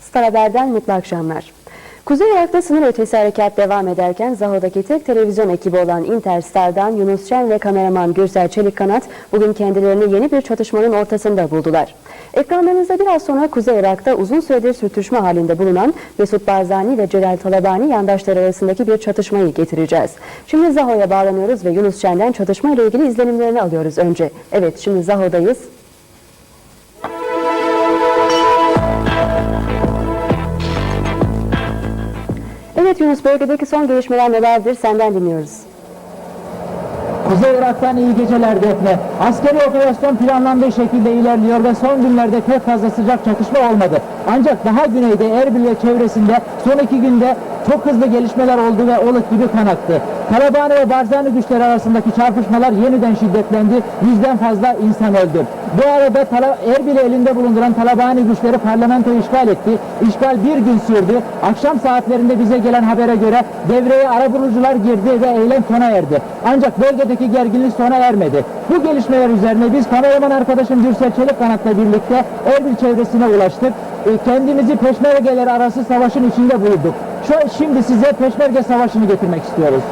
Star Haber'den mutlu akşamlar. Kuzey Irak'ta sınır ötesi harekat devam ederken Zaho'daki tek televizyon ekibi olan Interstar'dan Yunus Şen ve kameraman Gürsel Çelikkanat bugün kendilerini yeni bir çatışmanın ortasında buldular. Ekranlarınızda biraz sonra Kuzey Irak'ta uzun süredir sürtüşme halinde bulunan Mesut Barzani ve Celal Talabani yandaşları arasındaki bir çatışmayı getireceğiz. Şimdi Zaho'ya bağlanıyoruz ve Yunus Şen'den çatışma ile ilgili izlenimlerini alıyoruz önce. Evet şimdi Zaho'dayız. Evet Yunus bölgedeki son gelişmeler nelerdir senden dinliyoruz. Kuzey Irak'tan iyi geceler Defne. Askeri operasyon planlandığı şekilde ilerliyor ve son günlerde pek fazla sıcak çatışma olmadı. Ancak daha güneyde Erbil ve çevresinde son iki günde çok hızlı gelişmeler oldu ve oluk gibi kan aktı. Ve Barzani güçleri arasındaki çarpışmalar yeniden şiddetlendi. Yüzden fazla insan öldü. Bu arada Erbil'i elinde bulunduran Talabani güçleri parlamentoyu işgal etti. İşgal bir gün sürdü. Akşam saatlerinde bize gelen habere göre devreye arabulucular girdi ve eylem sona erdi. Ancak bölgedeki gerginlik sona ermedi. Bu gelişmeler üzerine biz kameraman arkadaşım Gürsel Çelikkanat'la birlikte Erbil çevresine ulaştık. E, Kendimizi peşmergeler arası savaşın içinde bulduk. Şimdi size peşmerge savaşını getirmek istiyoruz.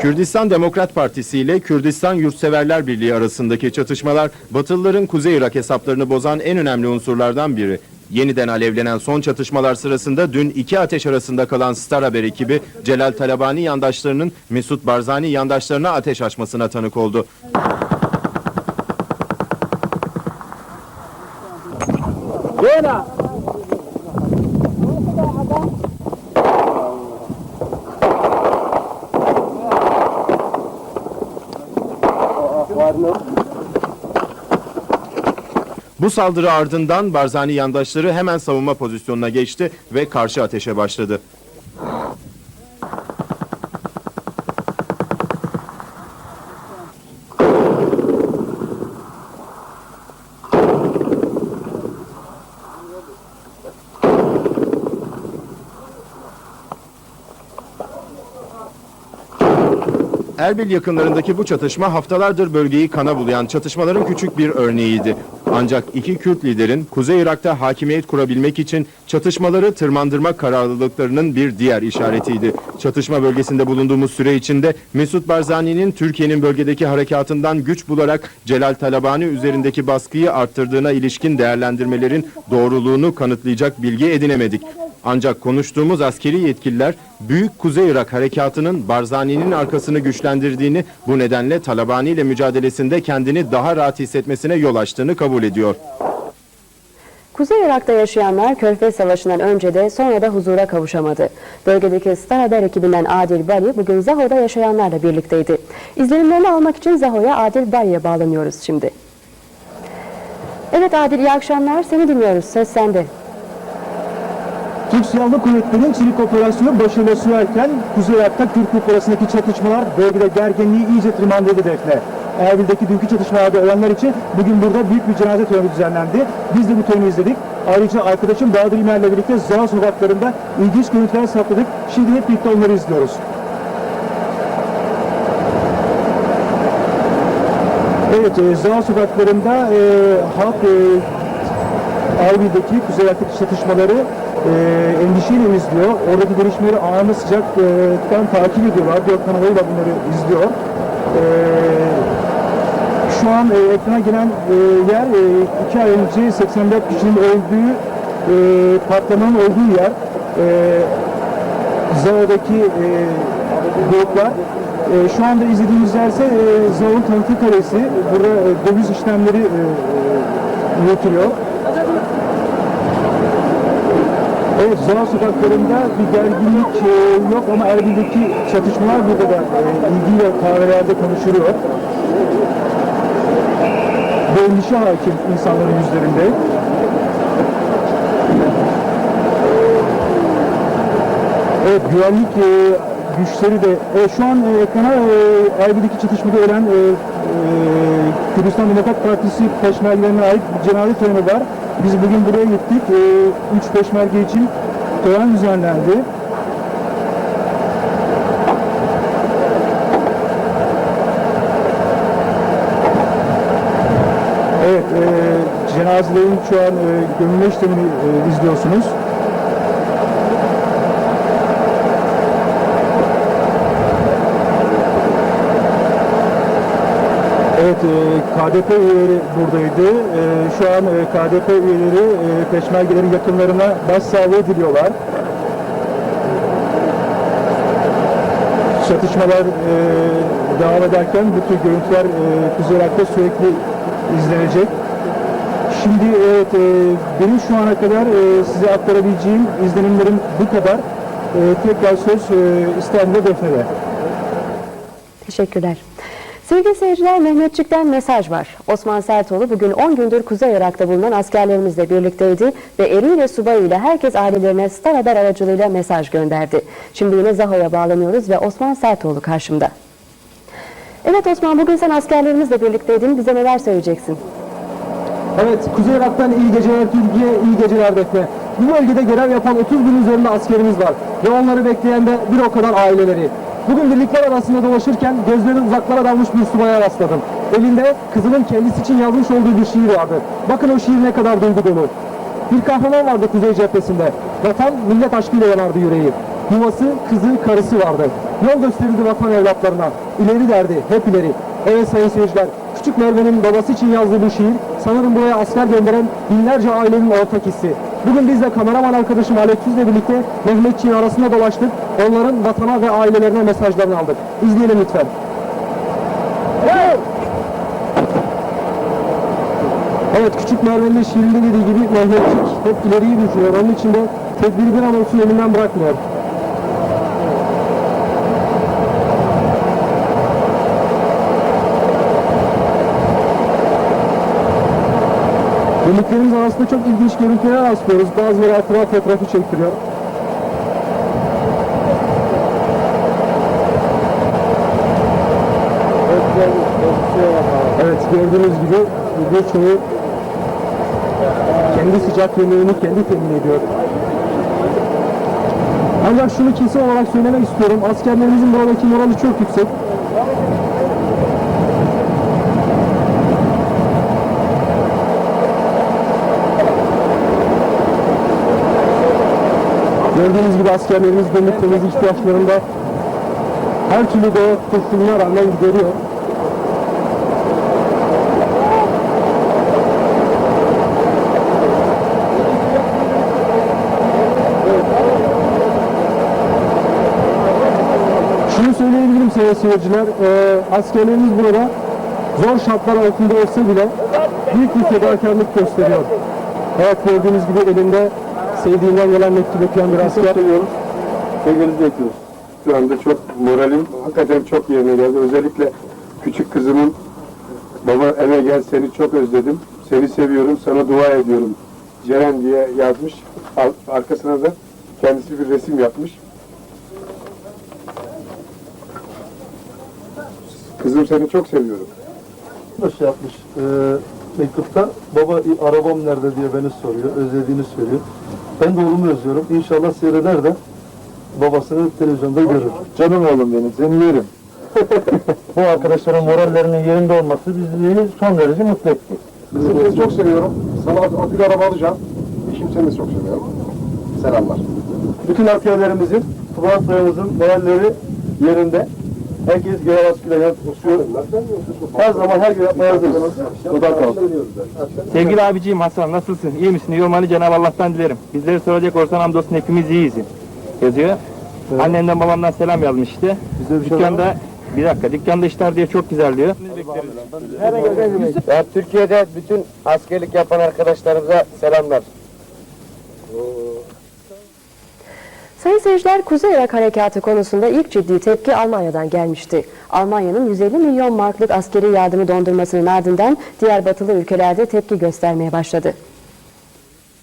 Kürdistan Demokrat Partisi ile Kürdistan Yurtseverler Birliği arasındaki çatışmalar Batılıların Kuzey Irak hesaplarını bozan en önemli unsurlardan biri. Yeniden alevlenen son çatışmalar sırasında dün iki ateş arasında kalan Star Haber ekibi Celal Talabani yandaşlarının Mesut Barzani yandaşlarına ateş açmasına tanık oldu. Yana! Bu saldırı ardından Barzani yandaşları hemen savunma pozisyonuna geçti ve karşı ateşe başladı. Erbil yakınlarındaki bu çatışma haftalardır bölgeyi kana bulayan çatışmaların küçük bir örneğiydi. Ancak iki Kürt liderin Kuzey Irak'ta hakimiyet kurabilmek için çatışmaları tırmandırma kararlılıklarının bir diğer işaretiydi. Çatışma bölgesinde bulunduğumuz süre içinde Mesut Barzani'nin Türkiye'nin bölgedeki harekatından güç bularak Celal Talabani üzerindeki baskıyı arttırdığına ilişkin değerlendirmelerin doğruluğunu kanıtlayacak bilgi edinemedik. Ancak konuştuğumuz askeri yetkililer Büyük Kuzey Irak harekatının Barzani'nin arkasını güçlendirdiğini, bu nedenle Talabani ile mücadelesinde kendini daha rahat hissetmesine yol açtığını kabul ediyor. Kuzey Irak'ta yaşayanlar Körfez Savaşı'ndan önce de sonra da huzura kavuşamadı. Bölgedeki Star Haber ekibinden Adil Bali bugün Zaho'da yaşayanlarla birlikteydi. İzlenimlerini almak için Zaho'ya Adil Bali'ye bağlanıyoruz şimdi. Evet Adil iyi akşamlar seni dinliyoruz söz sende. Türk Silahlı Kuvvetleri'nin Çelik Operasyonu başarılı sürerken Kuzey Irak'ta Türk arasındaki çatışmalar bölgede gerginliği iyice tırmandırdı defne. Erbil'deki dünkü çatışmalarda ölenler için bugün burada büyük bir cenaze töreni düzenlendi. Biz de bu töreni izledik. Ayrıca arkadaşım Bahadır İmer'le birlikte Zaha sokaklarında ilginç görüntüler sakladık. Şimdi hep birlikte onları izliyoruz. Evet, e, Zaha sokaklarında e, halk e, Erbil'deki Kuzey Irak'taki çatışmaları e, endişeyle izliyor. Oradaki gelişmeleri anında sıcaktan takip ediyorlar. Dört kanalıyla bunları izliyor. E, şu an e, ekrana gelen e, yer e, iki ay önce 84 kişinin öldüğü e, patlamanın olduğu yer. E, Zao'daki e, gruplar. E, şu anda izlediğimiz yer ise e, Zao'nun tanıtı kalesi. Burada e, döviz işlemleri e, yürütülüyor. Evet, Zaha sokaklarında bir gerginlik e, yok ama Erbil'deki çatışmalar burada da e, ilgiyle kahvelerde konuşuluyor. Endişe hakim insanların yüzlerinde. Evet, güvenlik e, güçleri de... E, şu an e, ekrana e, Erbil'deki çatışmada ölen e, e, Kürdistan Demokrat Partisi peşmergelerine ait bir cenaze töreni var. Biz bugün buraya gittik. E, üç peşmerge için tören düzenlendi. Evet, e, cenazelerin şu an e, gömülme işlemini e, izliyorsunuz. Evet, e, KDP üyeleri buradaydı. E, şu an e, KDP üyeleri peşmergelerin yakınlarına başsağlığı diliyorlar. Çatışmalar devam ederken bu tür görüntüler Kuzey Irak'ta sürekli izlenecek. Şimdi evet, benim şu ana kadar size aktarabileceğim izlenimlerim bu kadar. Tekrar söz İstanbul'da Defne'de. Teşekkürler. Sevgili seyirciler Mehmetçik'ten mesaj var. Osman Sertoğlu bugün 10 gündür Kuzey Irak'ta bulunan askerlerimizle birlikteydi ve eriyle subayıyla herkes ailelerine Star Haber aracılığıyla mesaj gönderdi. Şimdi yine Zaho'ya bağlanıyoruz ve Osman Sertoğlu karşımda. Evet Osman bugün sen askerlerimizle birlikteydin. Bize neler söyleyeceksin? Evet, Kuzey Irak'tan iyi geceler Türkiye, iyi geceler Defne. Bu bölgede görev yapan 30 bin üzerinde askerimiz var ve onları bekleyen de bir o kadar aileleri. Bugün birlikler arasında dolaşırken gözleri uzaklara dalmış bir subaya rastladım. Elinde kızının kendisi için yazmış olduğu bir şiir vardı. Bakın o şiir ne kadar duygu dolu. Bir kahraman vardı Kuzey cephesinde. Vatan millet aşkıyla yanardı yüreği. Yuvası, kızı, karısı vardı. Yol gösterirdi vatan evlatlarına. İleri derdi, hep ileri. Evet sayın seyirciler, Küçük Merve'nin babası için yazdığı bu şiir, sanırım buraya asker gönderen binlerce ailenin ortak hissi. Bugün biz de kameraman arkadaşım Alek Tüz'le birlikte Mehmetçiğin arasında dolaştık. Onların vatana ve ailelerine mesajlarını aldık. İzleyelim lütfen. Evet küçük Merve'nin de şiirinde dediği gibi Mehmetçik hep ileriyi düşünüyor. Onun için de tedbiri bir an olsun elinden bırakmıyor. Birliklerimiz arasında çok ilginç görüntüler rastlıyoruz. Bazıları hatıra fotoğrafı çektiriyor. Evet gördüğünüz gibi birçoğu kendi sıcak yemeğini kendi temin ediyor. Ancak şunu kesin olarak söylemek istiyorum. Askerlerimizin buradaki morali çok yüksek. Gördüğünüz gibi askerlerimiz günlük temizlik ihtiyaçlarında her türlü doğa koşuluna rağmen gideriyor. Şunu söyleyebilirim sayın seyirciler, eee askerlerimiz burada zor şartlar altında olsa bile büyük bir fedakarlık gösteriyor. Evet gördüğünüz gibi elinde sevdiğinden gelen mektup okuyan bir asker. seviyoruz. Sevginizi bekliyoruz. Şu anda çok moralim hakikaten çok yerine geldi. Özellikle küçük kızımın baba eve gel seni çok özledim. Seni seviyorum sana dua ediyorum. Ceren diye yazmış. Arkasına da kendisi bir resim yapmış. Kızım seni çok seviyorum. şey yapmış e, mektupta baba arabam nerede diye beni soruyor, özlediğini söylüyor. Ben de oğlumu özlüyorum. İnşallah seyreder de babasını televizyonda görür. Canım oğlum benim seni yerim. Bu arkadaşların morallerinin yerinde olması bizi son derece mutlu etti. Kızım seni çok seviyorum. Sana akül araba alacağım. Eşim seni de çok seviyorum. Selamlar. Bütün askerlerimizin, Fuat Bey'imizin moralleri yerinde. Herkes görev askıyla yapıyor. Her zaman her gün yapmaya hazırız. Odan kalsın. Sevgili abiciğim Hasan nasılsın? İyi misin? İyi olmanı Cenab-ı Allah'tan dilerim. Bizleri soracak olsan hamdolsun hepimiz iyiyiz. Yazıyor. Annenden babamdan selam yazmıştı. Dükkanda bir dakika dükkanda işler diye çok güzel diyor. Ya Türkiye'de bütün askerlik yapan arkadaşlarımıza selamlar. Sayın seyirciler Kuzey Irak Harekatı konusunda ilk ciddi tepki Almanya'dan gelmişti. Almanya'nın 150 milyon marklık askeri yardımı dondurmasının ardından diğer batılı ülkelerde tepki göstermeye başladı.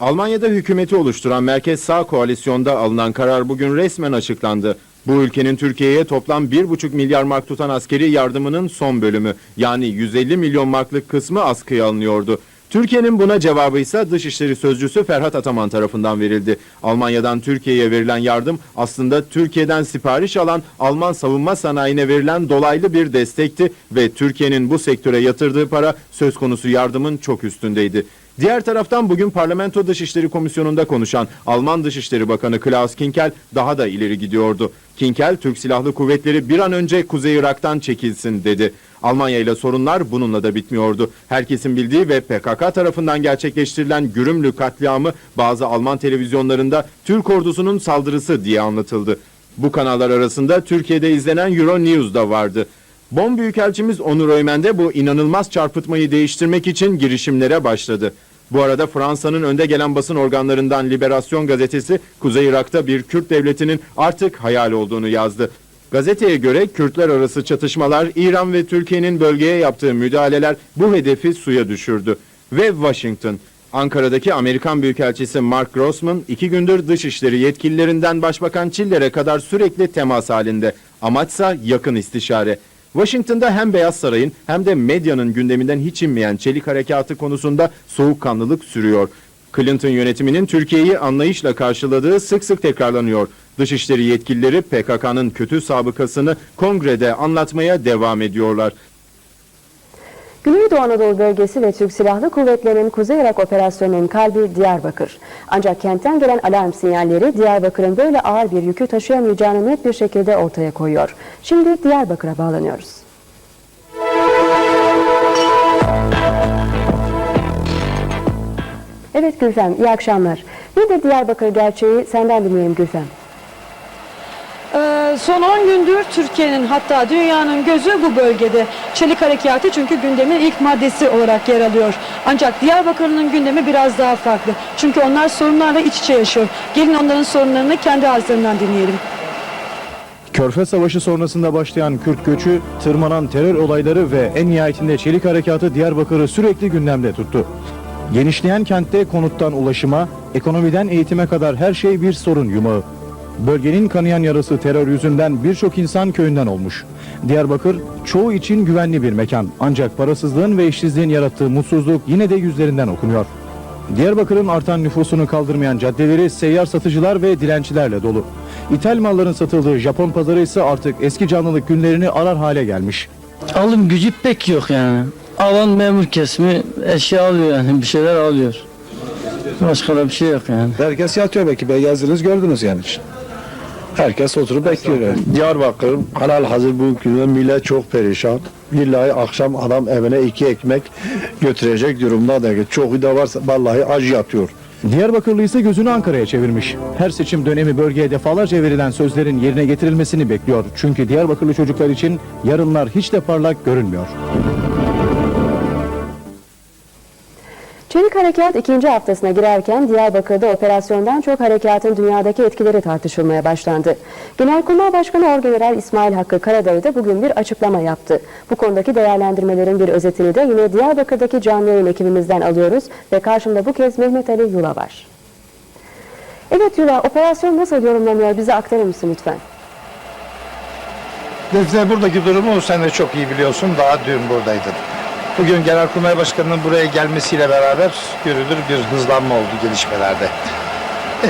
Almanya'da hükümeti oluşturan Merkez Sağ Koalisyon'da alınan karar bugün resmen açıklandı. Bu ülkenin Türkiye'ye toplam 1,5 milyar mark tutan askeri yardımının son bölümü yani 150 milyon marklık kısmı askıya alınıyordu. Türkiye'nin buna cevabı ise Dışişleri Sözcüsü Ferhat Ataman tarafından verildi. Almanya'dan Türkiye'ye verilen yardım aslında Türkiye'den sipariş alan Alman savunma sanayine verilen dolaylı bir destekti ve Türkiye'nin bu sektöre yatırdığı para söz konusu yardımın çok üstündeydi. Diğer taraftan bugün Parlamento Dışişleri Komisyonu'nda konuşan Alman Dışişleri Bakanı Klaus Kinkel daha da ileri gidiyordu. Kinkel, Türk Silahlı Kuvvetleri bir an önce Kuzey Irak'tan çekilsin dedi. Almanya ile sorunlar bununla da bitmiyordu. Herkesin bildiği ve PKK tarafından gerçekleştirilen Gürümlü katliamı bazı Alman televizyonlarında Türk ordusunun saldırısı diye anlatıldı. Bu kanallar arasında Türkiye'de izlenen Euronews da vardı. Bon Büyükelçimiz Onur Öymen de bu inanılmaz çarpıtmayı değiştirmek için girişimlere başladı. Bu arada Fransa'nın önde gelen basın organlarından Liberasyon gazetesi Kuzey Irak'ta bir Kürt devletinin artık hayal olduğunu yazdı. Gazeteye göre Kürtler arası çatışmalar, İran ve Türkiye'nin bölgeye yaptığı müdahaleler bu hedefi suya düşürdü. Ve Washington, Ankara'daki Amerikan Büyükelçisi Mark Grossman iki gündür dışişleri yetkililerinden Başbakan Çiller'e kadar sürekli temas halinde. Amaçsa yakın istişare. Washington'da hem Beyaz Saray'ın hem de medyanın gündeminden hiç inmeyen çelik harekatı konusunda soğukkanlılık sürüyor. Clinton yönetiminin Türkiye'yi anlayışla karşıladığı sık sık tekrarlanıyor. Dışişleri yetkilileri PKK'nın kötü sabıkasını kongrede anlatmaya devam ediyorlar. Güneydoğu Anadolu bölgesi ve Türk Silahlı Kuvvetleri'nin Kuzey Irak operasyonunun kalbi Diyarbakır. Ancak kentten gelen alarm sinyalleri Diyarbakır'ın böyle ağır bir yükü taşıyamayacağını net bir şekilde ortaya koyuyor. Şimdi Diyarbakır'a bağlanıyoruz. Evet Gülfem, iyi akşamlar. Bir de Diyarbakır gerçeği senden dinleyelim Gülfem. Ee, Son 10 gündür Türkiye'nin hatta dünyanın gözü bu bölgede. Çelik harekatı çünkü gündemin ilk maddesi olarak yer alıyor. Ancak Diyarbakır'ın gündemi biraz daha farklı. Çünkü onlar sorunlarla iç içe yaşıyor. Gelin onların sorunlarını kendi ağızlarından dinleyelim. Körfez Savaşı sonrasında başlayan Kürt göçü, tırmanan terör olayları ve en nihayetinde çelik harekatı Diyarbakır'ı sürekli gündemde tuttu. Genişleyen kentte konuttan ulaşıma, ekonomiden eğitime kadar her şey bir sorun yumağı. Bölgenin kanayan yarası terör yüzünden birçok insan köyünden olmuş. Diyarbakır çoğu için güvenli bir mekan ancak parasızlığın ve işsizliğin yarattığı mutsuzluk yine de yüzlerinden okunuyor. Diyarbakır'ın artan nüfusunu kaldırmayan caddeleri seyyar satıcılar ve dilencilerle dolu. İthal malların satıldığı Japon pazarı ise artık eski canlılık günlerini arar hale gelmiş. Alım gücü pek yok yani. Alan memur kesimi eşya alıyor yani bir şeyler alıyor. Başka da bir şey yok yani. Herkes yatıyor belki. Ben yazdınız gördünüz yani. Herkes oturup bekliyor yani. Diyarbakır halal hazır bu günde millet çok perişan. Billahi akşam adam evine iki ekmek götürecek durumda da çoğu da varsa vallahi acı yatıyor. Diyarbakırlı ise gözünü Ankara'ya çevirmiş. Her seçim dönemi bölgeye defalarca verilen sözlerin yerine getirilmesini bekliyor. Çünkü Diyarbakırlı çocuklar için yarınlar hiç de parlak görünmüyor. Harekat ikinci haftasına girerken Diyarbakır'da operasyondan çok harekatın dünyadaki etkileri tartışılmaya başlandı. Genelkurmay Başkanı Orgeneral İsmail Hakkı Karadayı da bugün bir açıklama yaptı. Bu konudaki değerlendirmelerin bir özetini de yine Diyarbakır'daki canlı yayın ekibimizden alıyoruz ve karşımda bu kez Mehmet Ali Yula var. Evet Yula, operasyon nasıl yorumlanıyor bize aktarır mısın lütfen? Defne buradaki durumu sen de çok iyi biliyorsun. Daha dün buradaydın. Bugün Genelkurmay Başkanı'nın buraya gelmesiyle beraber görülür bir hızlanma oldu gelişmelerde. Ee,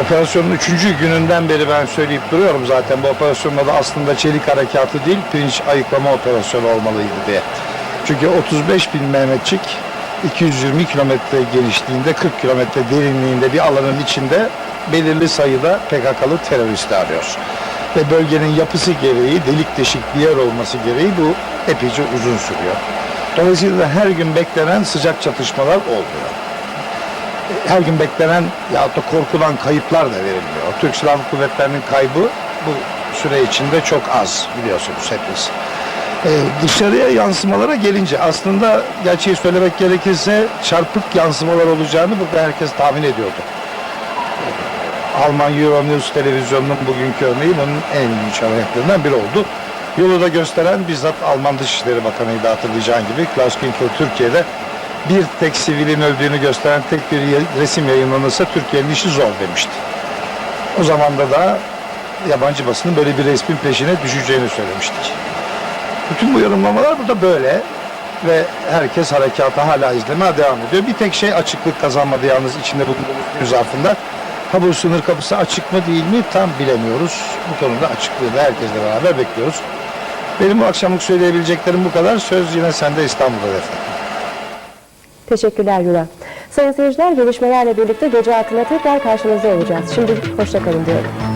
operasyonun üçüncü gününden beri ben söyleyip duruyorum zaten bu operasyonun adı aslında çelik harekatı değil pirinç ayıklama operasyonu olmalıydı diye. Çünkü 35 bin Mehmetçik 220 kilometre genişliğinde 40 kilometre derinliğinde bir alanın içinde belirli sayıda PKK'lı teröristi arıyor. Ve bölgenin yapısı gereği delik deşik bir yer olması gereği bu epeyce uzun sürüyor. Dolayısıyla her gün beklenen sıcak çatışmalar olmuyor. Her gün beklenen yahut da korkulan kayıplar da verilmiyor. Türk Silahlı Kuvvetleri'nin kaybı bu süre içinde çok az biliyorsunuz hepiniz. Ee, dışarıya yansımalara gelince aslında gerçeği söylemek gerekirse çarpık yansımalar olacağını burada herkes tahmin ediyordu. Ee, Alman Euronews televizyonunun bugünkü örneği bunun en büyük örneklerinden biri oldu. Yolu da gösteren bizzat Alman Dışişleri Bakanı'ydı hatırlayacağın gibi Klaus Kinkel Türkiye'de bir tek sivilin öldüğünü gösteren tek bir resim yayınlanırsa Türkiye'nin işi zor demişti. O zaman da yabancı basının böyle bir resmin peşine düşeceğini söylemiştik. Bütün bu yorumlamalar burada böyle. ve herkes harekata hala izlemeye devam ediyor. Bir tek şey açıklık kazanmadı yalnız içinde bulunduğumuz zarfında. Ha bu sınır kapısı açık mı değil mi tam bilemiyoruz. Bu konuda açıklığı da herkesle beraber bekliyoruz. Benim bu akşamlık söyleyebileceklerim bu kadar. Söz yine sende İstanbul'da Defne. Teşekkürler Yural. Sayın seyirciler gelişmelerle birlikte gece altında tekrar karşınızda olacağız. Şimdilik hoşçakalın diyorum.